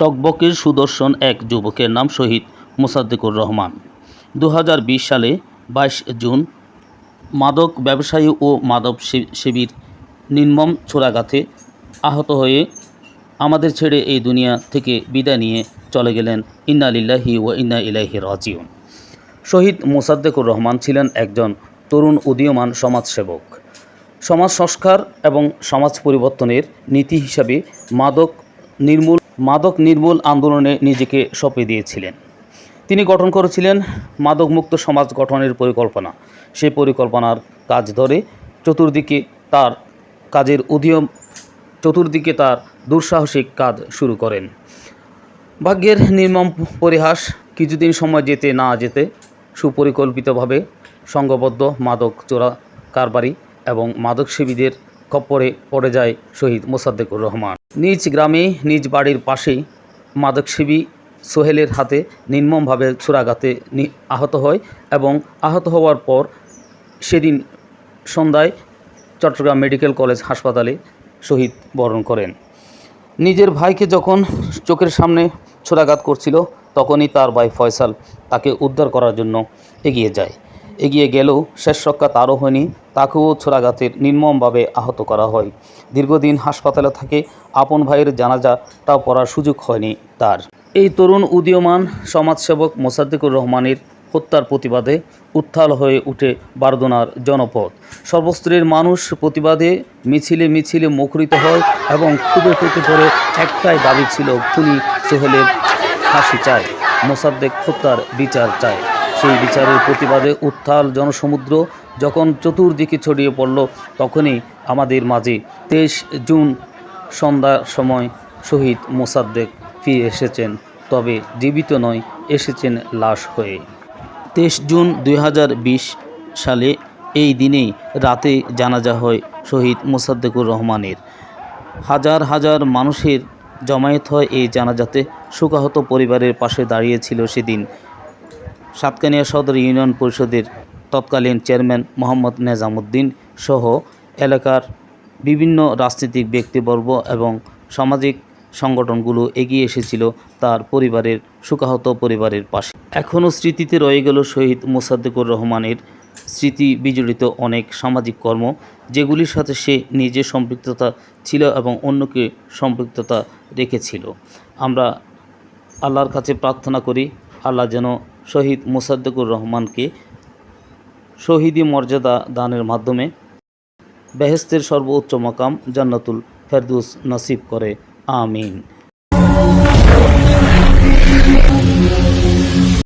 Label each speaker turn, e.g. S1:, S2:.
S1: টকবকের সুদর্শন এক যুবকের নাম শহীদ মোসাদ্দেকুর রহমান। দু হাজার বিশ সালে বাইশ জুন মাদক ব্যবসায়ী ও মাদক সেবীর নির্মম ছোড়াঘাতে আহত হয়ে আমাদের ছেড়ে এই দুনিয়া থেকে বিদায় নিয়ে চলে গেলেন ইন্না লিল্লাহি ও ইন্না ইলাহি রাজিউন। শহীদ মোসাদ্দেকুর রহমান ছিলেন একজন তরুণ উদীয়মান সমাজসেবক। সমাজ সংস্কার এবং সমাজ পরিবর্তনের নীতি হিসাবে মাদক নির্মূল মাদক নির্মূল আন্দোলনে নিজেকে সঁপে দিয়েছিলেন। তিনি গঠন করেছিলেন মাদকমুক্ত সমাজ গঠনের পরিকল্পনা। সেই পরিকল্পনার কাজ ধরে চতুর্দিকে তার কাজের উদীয়ম, চতুর্দিকে তার দুঃসাহসিক কাজ শুরু করেন। ভাগ্যের নির্মম পরিহাস কিছুদিন সময় যেতে না যেতে সুপরিকল্পিতভাবে সংঘবদ্ধ মাদক চোরা কারবারি এবং মাদকসেবীদের খপ্পরে পড়ে যায় শহীদ মোসাদ্দেকুর রহমান। নিজ গ্রামে, নিজ বাড়ির পাশেই মাদকসেবী সোহেলের হাতে নির্মমভাবে চোরাঘাতে নি- আহত হয় এবং আহত হওয়ার পর সেদিন সন্ধ্যায় চট্টগ্রাম মেডিকেল কলেজ হাসপাতালে শহীদ বরণ করেন। নিজের ভাইকে যখন চোখের সামনে ছোড়াঘাত করছিল, তখনই তার ভাই ফয়সাল তাকে উদ্ধার করার জন্য এগিয়ে যায়। এগিয়ে গেলেও শেষ রক্ষা তারও হয়নি, তাকেও ছোড়াঘাতের নির্মমভাবে আহত করা হয়। দীর্ঘদিন হাসপাতালে থাকে, আপন ভাইয়ের জানাজাটাও পড়ার সুযোগ হয়নি তার। এই তরুণ উদীয়মান সমাজসেবক মোসাদ্দেকুর রহমানের হত্যার প্রতিবাদে উত্থাল হয়ে উঠে বারদোনার জনপদ। সর্বস্তরের মানুষ প্রতিবাদে মিছিলে মিছিলে মুখরিত হয় এবং খুবই ফেটে পড়ে একটাই দাবি ছিল, খুনি সোহেলের ফাঁসি চায়। মোসাদ্দেক হত্যার বিচার চায়। সেই বিচারের প্রতিবাদে উত্থাল জনসমুদ্র যখন চতুর্দিকে ছড়িয়ে পড়ল, তখনই আমাদের মাঝে তেইশ জুন সন্ধ্যার সময় শহীদ মোসাদ্দেক ফিরে এসেছেন। তবে জীবিত নয়, এসেছেন লাশ হয়ে। তেইশ জুন দুই হাজার বিশ সালে এই দিনেই রাতে জানাজা হয় শহীদ মোসাদ্দেকুর রহমানের। হাজার হাজার মানুষের জমায়েত হয় এই জানাজাতে। শোকাহত পরিবারের পাশে দাঁড়িয়েছিল সেদিন সাতকানিয়া সদর ইউনিয়ন পরিষদের তৎকালীন চেয়ারম্যান মোহাম্মদ নেজামুদ্দিন সহ এলাকার বিভিন্ন রাজনৈতিক ব্যক্তিবর্গ এবং সামাজিক সংগঠনগুলো এগিয়ে এসেছিল তার পরিবারের, শোকাহত পরিবারের পাশে। এখনও স্মৃতিতে রয়ে গেল শহীদ মোসাদ্দেকুর রহমানের স্মৃতি বিজড়িত অনেক সামাজিক কর্ম, যেগুলির সাথে সে নিজে সম্পৃক্ততা ছিল এবং অন্যকে সম্পৃক্ততা রেখেছিল। আমরা আল্লাহর কাছে প্রার্থনা করি আল্লাহ যেন শহীদ মোসাদ্দেকুর রহমানকে শহীদি মর্যাদা দানের মাধ্যমে বেহেস্তের সর্বোচ্চ মকাম জান্নাতুল ফেরদুস নসিব করে। আমিন।